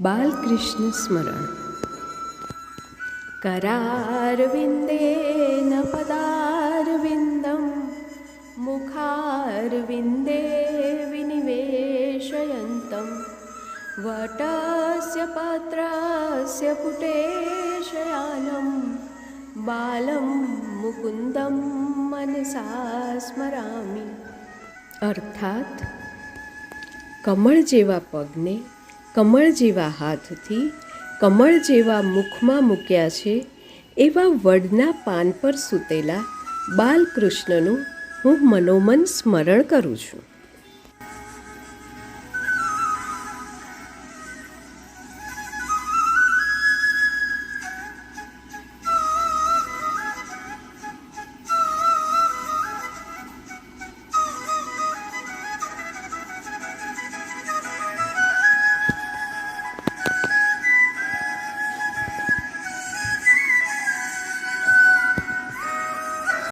बालकृष्णस्मरण। करारविन्देन पदारविन्दं मुखारविन्दे विनिवेशयन्तं वटस्य पात्रस्य पुटेशयानं बालं मुकुन्दं मनसा स्मरामि। अर्थात् कमलजेवा पद् કમળ જેવા હાથથી કમળ જેવા મુખમાં મૂક્યા છે, એવા વડના પાન પર સૂતેલા બાલકૃષ્ણનું હું મનોમન સ્મરણ કરું છું.